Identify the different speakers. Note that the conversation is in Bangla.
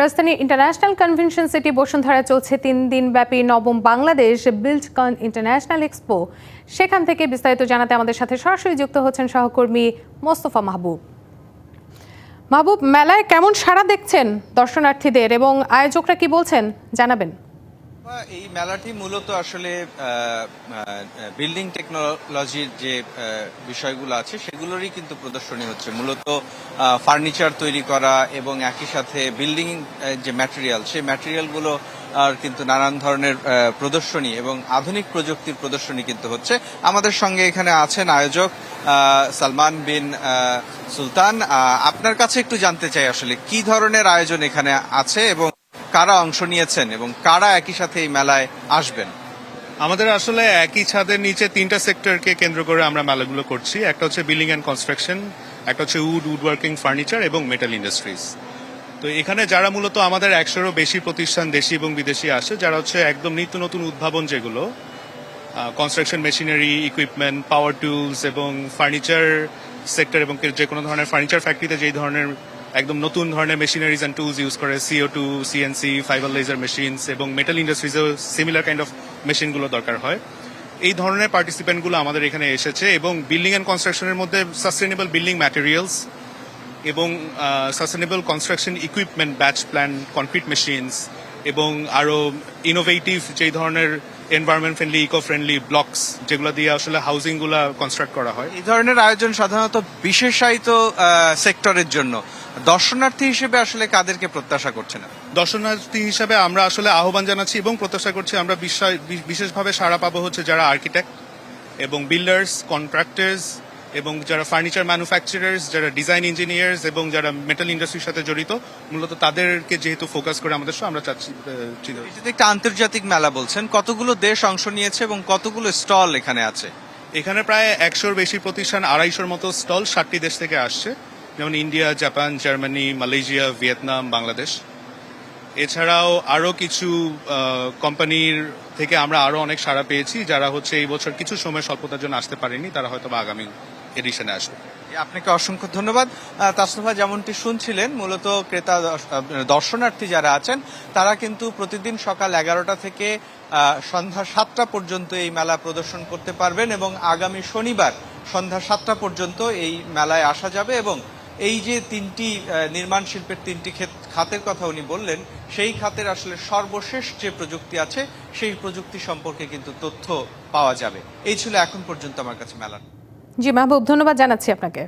Speaker 1: রাজধানী ইন্টারন্যাশনাল কনভেনশন সিটি বসুন্ধরা চলছে তিন দিন ব্যাপী নবম বাংলাদেশ বিল্ডকন ইন্টারন্যাশনাল এক্সপো। সেখান থেকে বিস্তারিত জানাতে আমাদের সাথে সরাসরি যুক্ত হচ্ছেন সহকর্মী মোস্তফা মাহবুব। মাহবুব, মেলায় কেমন সাড়া দেখছেন দর্শনার্থীদের এবং আয়োজকরা কি বলছেন? জানাবেন।
Speaker 2: এই মেলাটি মূলত আসলে বিল্ডিং টেকনোলজির যে বিষয়গুলো আছে, সেগুলোরই কিন্তু প্রদর্শনী হচ্ছে। মূলত ফার্নিচার তৈরি করা এবং একই সাথে বিল্ডিং যে ম্যাটেরিয়াল সেই ম্যাটেরিয়ালগুলো আর কিন্তু নানান ধরনের প্রদর্শনী এবং আধুনিক প্রযুক্তির প্রদর্শনী কিন্তু হচ্ছে। আমাদের সঙ্গে এখানে আছেন আয়োজক সালমান বিন সুলতান। আপনার কাছে একটু জানতে চাই আসলে, কি ধরনের আয়োজন এখানে আছে এবং কারা অংশ নিয়েছেন এবং কারা একই সাথে এই মেলায় আসবেন?
Speaker 3: আমাদের আসলে একই ছাদের নিচে তিনটা সেক্টরকে কেন্দ্র করে আমরা মেলাগুলো করছি। একটা হচ্ছে বিল্ডিং অ্যান্ড কনস্ট্রাকশন, একটা হচ্ছে উড উড ওয়ার্কিং ফার্নিচার এবং মেটাল ইন্ডাস্ট্রিজ। তো এখানে যারা মূলত আমাদের একশোরও বেশি প্রতিষ্ঠান দেশি এবং বিদেশি আসে, যারা হচ্ছে একদম নিত্য নতুন উদ্ভাবন যেগুলো construction machinery equipment power tools এবং ফার্নিচার সেক্টর এবং যে কোনো ধরনের ফার্নিচার ফ্যাক্টরিতে যেই ধরনের একদম নতুন ধরনের মেশিনারিজ অ্যান্ড টুলস ইউজ করে CO two CNC fibre laser machines এবং মেটাল ইন্ডাস্ট্রিজেও সিমিলার কাইন্ড অফ মেশিনগুলো দরকার হয়। এই ধরনের পার্টিসিপেন্টগুলো আমাদের এখানে এসেছে এবং বিল্ডিং অ্যান্ড কনস্ট্রাকশনের মধ্যে সাস্টেনেবল বিল্ডিং ম্যাটেরিয়ালস এবং sustainable construction equipment batch plan concrete machines এবং আরও ইনোভেটিভ যেই ধরনের environment friendly eco friendly blocks যেগুলো দিয়ে আসলে হাউজিংগুলা কনস্ট্রাক্ট করা হয়।
Speaker 2: এই ধরনের আয়োজন সাধারণত বিশেষায়িত সেক্টরের জন্য। দর্শনার্থী হিসেবে আসলে কাদেরকে প্রত্যাশা করছেন
Speaker 3: দর্শনার্থী হিসেবে আমরা আসলে আহ্বান জানাচ্ছি এবং প্রত্যাশা করছি আমরা বিশেষভাবে সাড়া পাবো হচ্ছে যারা আর্কিটেক্ট এবং বিল্ডার্স কন্ট্রাক্টার্স এবং যারা ফার্নিচার ম্যানুফ্যাকচারার্স যারা ডিজাইন ইঞ্জিনিয়ার্স এবং যারা মেটাল ইন্ডাস্ট্রির সাথে জড়িত মূলত তাদেরকে যেহেতু ফোকাস করে আমাদের আমরা চাচ্ছি
Speaker 2: একটা আন্তর্জাতিক মেলা বলছেন কতগুলো দেশ অংশ নিয়েছে এবং কতগুলো স্টল এখানে আছে?
Speaker 3: এখানে প্রায় একশোর বেশি প্রতিষ্ঠান আড়াইশোর মতো স্টল ষাটটি দেশ থেকে আসছে যেমন India Japan Germany Malaysia Vietnam Bangladesh. এছাড়াও আরও কিছু কোম্পানির থেকে আমরা আরও অনেক সাড়া পেয়েছি যারা হচ্ছে এই বছর কিছু সময় স্বল্পতার জন্য আসতে পারেনি তারা হয়তো বা আগামী এডিশনে আসবে।
Speaker 2: আপনাকে অসংখ্য ধন্যবাদ। তাসনুভা যেমনটি শুনছিলেন, মূলত ক্রেতা দর্শ- দর্শনার্থী যারা আছেন, তারা কিন্তু প্রতিদিন সকাল এগারোটা থেকে সন্ধ্যা সাতটা পর্যন্ত এই মেলা প্রদর্শন করতে পারবেন এবং আগামী শনিবার সন্ধ্যা সাতটা পর্যন্ত এই মেলায় আসা যাবে এবং এই যে তিনটি নির্মাণ শিল্পের তিনটি খাতের কথা উনি বললেন, সেই খাতের আসলে সর্বশেষ যে প্রযুক্তি আছে, সেই প্রযুক্তি সম্পর্কে কিন্তু তথ্য পাওয়া যাবে। এই ছিল এখন পর্যন্ত আমার কাছে মেলার।
Speaker 1: জি মাহবুব ধন্যবাদ জানাচ্ছি আপনাকে।